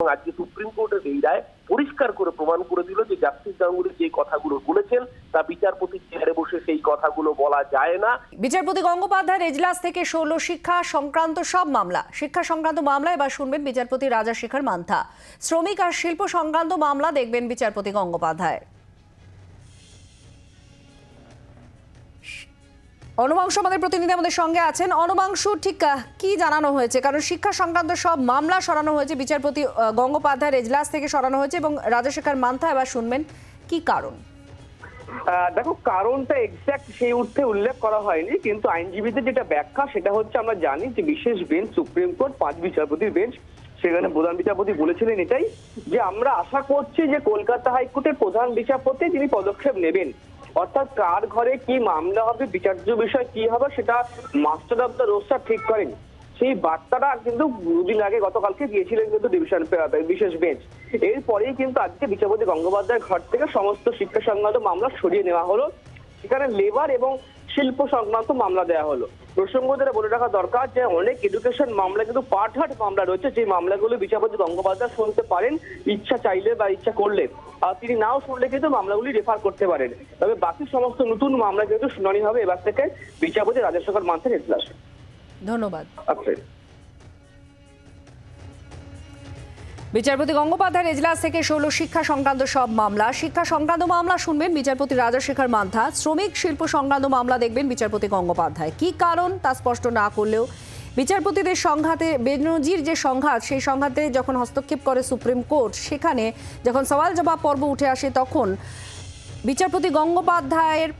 এবং আজকে সুপ্রিম কোর্টের এই রায় পরিষ্কার করে প্রমাণ করে দিল যে জাস্টিস গাঙ্গুলি যে কথাগুলো বলেছেন, তা বিচারপতি চেয়ারে বসে সেই কথাগুলো বলা যায় না। বিচারপতি গঙ্গোপাধ্যায়ের এজলাস থেকে ষোলো শিক্ষা সংক্রান্ত সব মামলা, শিক্ষা সংক্রান্ত মামলা এবার শুনবেন বিচারপতি রাজা শেখর মান্থা। শ্রমিক আর শিল্প সংক্রান্ত মামলা দেখবেন বিচারপতি গঙ্গোপাধ্যায়। অনুমাংশ আমাদের প্রতিনিধি আমাদের সঙ্গে আছেন। অনুমাংশু ঠিক কি জানানো হয়েছে? কারণ শিক্ষা সংক্রান্ত সব মামলা সরানো হয়েছে বিচারপতি আহ, গঙ্গোপাধ্যায়ের এজলাস থেকে সরানো হয়েছে এবং রাজাশেখর মান্থা এবার শুনবেন কি কারণ। দেখো কারণটা এক্স্যাক্ট সেই অর্থে উল্লেখ করা হয়নি কিন্তু আইনজীবীদের যেটা ব্যাখ্যা সেটা হচ্ছে আমরা জানি যে বিশেষ বেঞ্চ সুপ্রিম কোর্ট পাঁচ বিচারপতির বেঞ্চ সেখানে প্রধান বিচারপতি বলেছিলেন এটাই যে আমরা আশা করছি যে কলকাতা হাইকোর্টের প্রধান বিচারপতি তিনি পদক্ষেপ নেবেন। অর্থাৎ কার ঘরে কি মামলা হবে, বিচার্য বিষয় কি হবে, সেটা মাস্টার অফ দ্য রোস্টার ঠিক করেন। সেই বার্তাটা কিন্তু দুদিন আগে গতকালকে দিয়েছিলেন কিন্তু ডিভিশন বিশেষ বেঞ্চ। এরপরেই কিন্তু আজকে বিচারপতি গঙ্গোপাধ্যায়ের ঘর থেকে সমস্ত শিক্ষা সংক্রান্ত মামলা সরিয়ে নেওয়া হলো। সেখানে লেবার এবং শিল্প সংক্রান্ত মামলা দেওয়া হলো। প্রসঙ্গ ধরে বলে রাখা দরকার যে অনেক এডুকেশন মামলা কিন্তু পার্ট হার্ট মামলা রয়েছে যে মামলাগুলো বিচারপতি গঙ্গোপাধ্যায় শুনতে পারেন ইচ্ছা চাইলে বা ইচ্ছা করলে। আর তিনি নাও শুনলে কিন্তু মামলাগুলি রেফার করতে পারেন। তবে বাকি সমস্ত নতুন মামলা কিন্তু শুনানি হবে এবার থেকে বিচারপতি রাজেশ রাজেশেখর মান্থের এজলাসে ধন্যবাদ। আচ্ছা। বিচারপতি গঙ্গোপাধ্যায়ের এজলাস থেকে ষোলো শিক্ষা সংক্রান্ত সব মামলা। শিক্ষা সংক্রান্ত মামলা শুনবেন বিচারপতি রাজাশেখর মান্থা। শ্রমিক শিল্প সংক্রান্ত মামলা দেখবেন বিচারপতি গঙ্গোপাধ্যায়। কি কারণ তা স্পষ্ট না করলেও বিচারপতিদের সংঘাতে, বেনজির যে সংঘাত, সেই সংঘাতে যখন হস্তক্ষেপ করে সুপ্রিম কোর্ট, সেখানে যখন সওয়াল জবাব পর্ব উঠে আসে তখন বিচারপতি গঙ্গোপাধ্যায়ের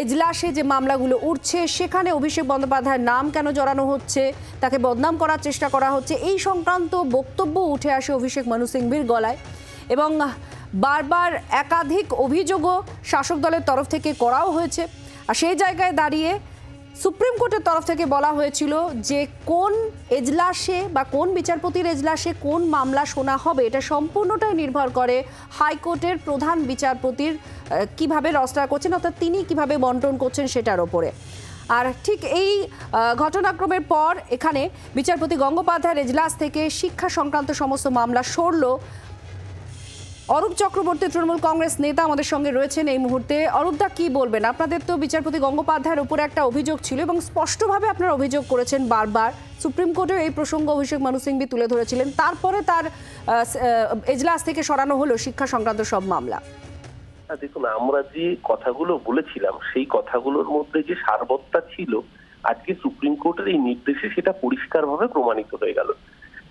এজলাসে যে মামলাগুলো উঠছে, সেখানে অভিষেক বন্দ্যোপাধ্যায়ের নাম কেন জড়ানো হচ্ছে, তাকে বদনাম করার চেষ্টা করা হচ্ছে, এই সংক্রান্ত বক্তব্য উঠে আসে অভিষেক মানু সিংভির গলায়। এবং বারবার একাধিক অভিযোগও শাসক দলের তরফ থেকে করাও হয়েছে। আর সেই জায়গায় দাঁড়িয়ে সুপ্রিম কোর্টের তরফ থেকে বলা হয়েছিল যে কোন এজলাসে বা কোন বিচারপতির এজলাসে কোন মামলা শোনা হবে, এটা সম্পূর্ণটাই নির্ভর করে হাইকোর্টের প্রধান বিচারপতির কীভাবে রস্টার করছেন, অর্থাৎ তিনি কীভাবে বন্টন করছেন সেটার ওপরে। আর ঠিক এই ঘটনাক্রমের পর এখানে বিচারপতি গঙ্গোপাধ্যায়ের এজলাস থেকে শিক্ষা সংক্রান্ত সমস্ত মামলা সরল। অরূপ চক্রবর্তী তৃণমূল কংগ্রেস নেতা আমাদের সঙ্গে রয়েছেন এই মুহূর্তে। অরূপদা, কি বলবেন? আপনাদের তো বিচারপতি গঙ্গোপাধ্যায়ের উপরে একটা অভিযোগ ছিল এবং স্পষ্টভাবে আপনারা অভিযোগ করেছেন বারবার। সুপ্রিম কোর্টেও এই প্রসঙ্গ অভিষেক মানু সিংভি তুলে ধরেছিলেন। তারপরে তার এজলাস থেকে সরানো হলো শিক্ষা সংক্রান্ত সব মামলা। দেখুন, আমরা যে কথাগুলো বলেছিলাম, সেই কথাগুলোর মধ্যে যে সারবত্তা ছিল, আজকে সুপ্রিম কোর্টের এই নির্দেশে সেটা পরিষ্কারভাবে প্রমাণিত হয়ে গেল।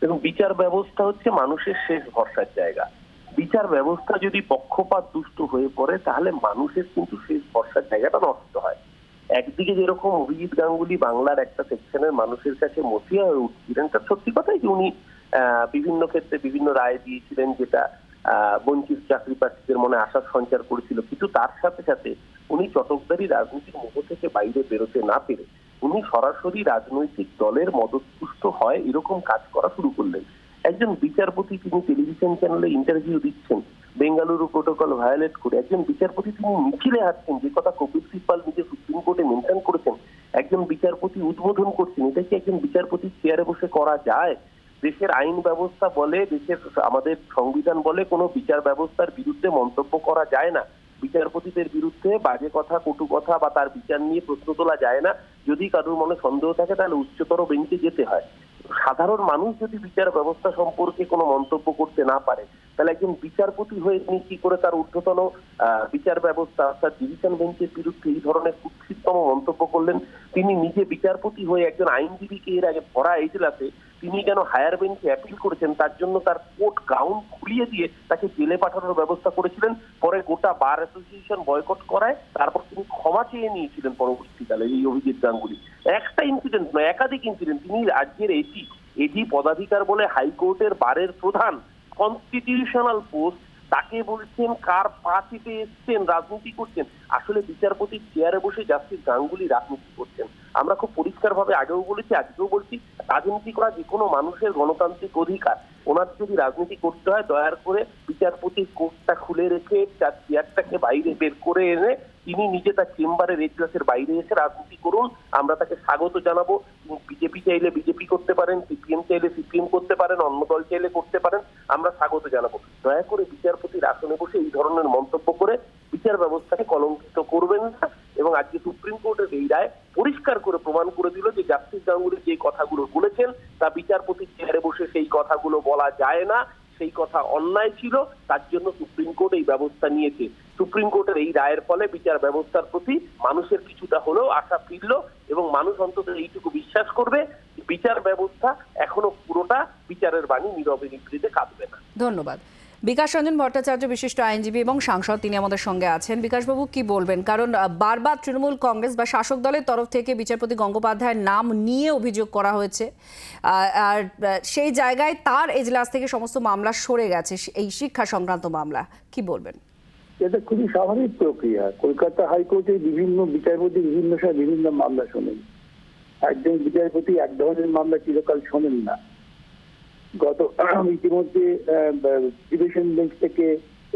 এবং বিচার ব্যবস্থা হচ্ছে মানুষের শেষ ভরসার জায়গা। বিচার ব্যবস্থা যদি পক্ষপাত দুষ্ট হয়ে পড়ে, তাহলে মানুষের কিন্তু সেই ভরসার জায়গাটা নষ্ট হয়। একদিকে যেরকম অভিজিৎ গাঙ্গুলি বাংলার একটা সেকশনের মানুষের কাছে মসিয়া হয়ে উঠছিলেন তার সত্যি কথাই যে উনি বিভিন্ন ক্ষেত্রে বিভিন্ন রায় দিয়েছিলেন যেটা বঞ্চিত চাকরি প্রার্থীদের মনে আশার সঞ্চার করেছিল। কিন্তু তার সাথে সাথে উনি চটকদারি রাজনীতির মুখ থেকে বাইরে বেরোতে না পেরে উনি সরাসরি রাজনৈতিক দলের মদতপুষ্ট হয় এরকম কাজ করা শুরু করলেন। একজন বিচারপতি তিনি টেলিভিশন চ্যানেলে ইন্টারভিউ দিচ্ছেন, বেঙ্গালুরু প্রোটোকল ভায়োলেট করে, একজন বিচারপতি তিনি মিছিলে হাঁটছেন, যে কথা কপিল সিব্বাল নিজে সুপ্রিম কোর্টে মেনশন করেছেন, একজন বিচারপতি উদ্বোধন করছেন, এটা কি একজন বিচারপতি চেয়ারে বসে করা যায়? দেশের আইন ব্যবস্থা বলে, দেশের আমাদের সংবিধান বলে কোনো বিচার ব্যবস্থার বিরুদ্ধে মন্তব্য করা যায় না। বিচারপতিদের বিরুদ্ধে বাজে কথা, কটু কথা বা তার বিচার নিয়ে প্রশ্ন তোলা যায় না। যদি কারোর মনে সন্দেহ থাকে, তাহলে উচ্চতর বেঞ্চে যেতে হয়। সাধারণ মানুষ যদি বিচার ব্যবস্থা সম্পর্কে কোনো মন্তব্য করতে না পারে তাহলে একজন বিচারপতি হয়ে তিনি কি করে তার ঊর্ধ্বতন বিচার ব্যবস্থা অর্থাৎ ডিভিশন বেঞ্চের বিরুদ্ধে এই ধরনের কুৎসিততম মন্তব্য করলেন, তিনি নিজে বিচারপতি হয়ে একজন আইনজীবীকে এর আগে ভরা এজলাসে তিনি কেন হায়ার বেঞ্চে অ্যাপিল করেছেন, তার জন্য তার কোর্ট গাউন খুলিয়ে দিয়ে তাকে জেলে পাঠানোর ব্যবস্থা করেছিলেন, পরে গোটা বার অ্যাসোসিয়েশন বয়কট করায় তারপর তিনি ক্ষমা চেয়ে নিয়েছিলেন পরবর্তীকালে এই অভিজিৎ গাঙ্গুলি। একটা ইনসিডেন্ট নয়, একাধিক ইনসিডেন্ট তিনি রাজ্যের এটি এটি পদাধিকার বলে হাইকোর্টের বারের প্রধান কনস্টিটিউশনাল পোস্ট তাকে বলছেন কার পা চিপে এসছেন, রাজনীতি করছেন। আসলে বিচারপতি চেয়ারে বসে জাস্টিস গাঙ্গুলি রাজনীতি করছেন। আমরা খুব পরিষ্কারভাবে আগেও বলেছি, আজকেও বলছি, রাজনীতি করা যে কোনো মানুষের গণতান্ত্রিক অধিকার। ওনার যদি রাজনীতি করতে হয় দয়ার করে বিচারপতির কোর্টটা খুলে রেখে, তার চেয়ারটাকে বাইরে বের করে এনে তিনি নিজে তার চেম্বারের এজলাসের বাইরে এসে রাজনীতি করুন, আমরা তাকে স্বাগত জানাব। বিজেপি চাইলে বিজেপি করতে পারেন, সিপিএম চাইলে সিপিএম করতে পারেন, অন্য দল চাইলে করতে পারেন, আমরা স্বাগত জানাব। দয়া করে বিচারপতির আসনে বসে এই ধরনের মন্তব্য করে বিচার ব্যবস্থাকে কলঙ্কিত করবেন না এবং আজকে সুপ্রিম কোর্টের এই রায় পরিষ্কার করে প্রমাণ করে দিল যে জাস্টিস গাঙ্গুলি যে কথাগুলো বলেছেন, তা বিচারপতির চেয়ারে বসে সেই কথাগুলো বলা যায় না, সেই কথা অন্যায় ছিল, তার জন্য সুপ্রিম কোর্ট এই ব্যবস্থা নিয়েছে। সুপ্রিম কোর্টের এই রায়ের ফলে বিচার ব্যবস্থার প্রতি মানুষের কিছুটা হলেও আশা ফিরল এবং মানুষ অন্তত এইটুকু বিশ্বাস করবে, বিচার ব্যবস্থা এখনও পুরোটা বিচারের বাণী নীরবে নিভৃতে কাঁদবে না। ধন্যবাদ। বিকাশ রঞ্জন ভট্টাচার্য, বিশিষ্ট আইনজীবী এবং সাংসদ, তিনি আমাদের সঙ্গে আছেন। বিকাশবাবু, কি বলবেন? কারণ বারবার তৃণমূল কংগ্রেস বা শাসক দলের তরফ থেকে বিচারপতি গঙ্গোপাধ্যায়ের নাম নিয়ে অভিযোগ করা হয়েছে। আর সেই জায়গায় তার এজলাস থেকে সমস্ত মামলা সরে গেছে এই শিক্ষা সংক্রান্ত মামলা। কি বলবেন? এটা খুবই স্বাভাবিক প্রক্রিয়া। কলকাতা হাইকোর্টে বিভিন্ন বিচারপতি, বিভিন্ন সময় বিভিন্ন মামলা শোনেন। একজন বিচারপতি এক ধরনের মামলা চিরকাল শোনেন না। গত ইতিমধ্যে ডিভিশন বেঞ্চ থেকে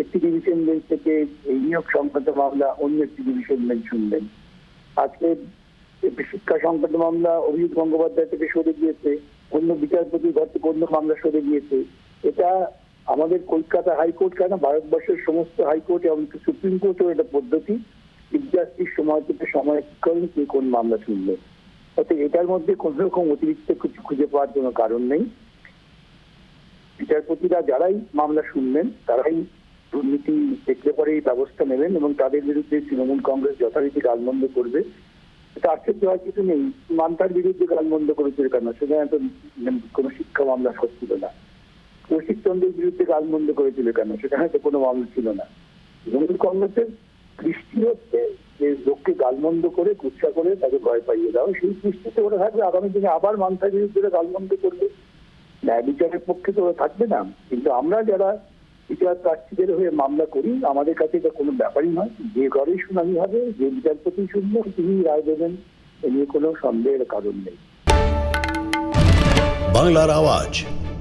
একটি ডিভিশন বেঞ্চ থেকে এই নিয়োগ সংক্রান্ত মামলা অন্য একটি ডিভিশন বেঞ্চ শুনলেন। আজকে শিক্ষা সংক্রান্ত মামলা অভিজিৎ গঙ্গোপাধ্যায় থেকে সরে গিয়েছে, অন্য বিচারপতির ঘর থেকে অন্য মামলা সরে গিয়েছে। এটা আমাদের কলকাতা হাইকোর্ট কেন? ভারতবর্ষের সমস্ত হাইকোর্ট এবং সুপ্রিম কোর্টেও এটা পদ্ধতি বিদ্যার্থীর সময় থেকে সময় করেন কে কোন মামলা শুনবে অর্থাৎ এটার মধ্যে কোন রকম অতিরিক্ত কিছু খুঁজে পাওয়ার কোনো কারণ নেই। বিচারপতিরা যারাই মামলা শুনবেন, তারাই দুর্নীতি দেখলে পরে এই ব্যবস্থা নেবেন এবং তাদের বিরুদ্ধে তৃণমূল কংগ্রেস যথারীতি গালমন্দ করবে। এটা আশ্চর্য হওয়ার কিছু নেই। মানতার বিরুদ্ধে গালমন্দ করেছিল কেন? সেখানে তো কোনো শিক্ষা মামলা হচ্ছিল না। কৌশিক চন্দ্রের বিরুদ্ধে গালমন্দ করেছিল কেন? সেখানে তো কোনো মামলা ছিল না। তৃণমূল কংগ্রেসের কৃষ্টি হচ্ছে যে লোককে গালমন্দ করে, কুৎসা করে তাকে ভয় পাইয়ে দাও সেই কৃষ্টিতে ওরা থাকবে। আগামী দিনে আবার মানতার বিরুদ্ধে গালমন্দ করবে। ন্যায় বিচারের পক্ষে তো ওরা থাকবে না। কিন্তু আমরা যারা বিচার প্রার্থীদের হয়ে মামলা করি, আমাদের কাছে এটা কোনো ব্যাপারই নয়। যে ঘরেই শুনানি হবে, যে বিচারপতি শুনবেন তিনি রায় দেবেন, এ নিয়ে কোনো সন্দেহের কারণ নেই। বাংলার আওয়াজ।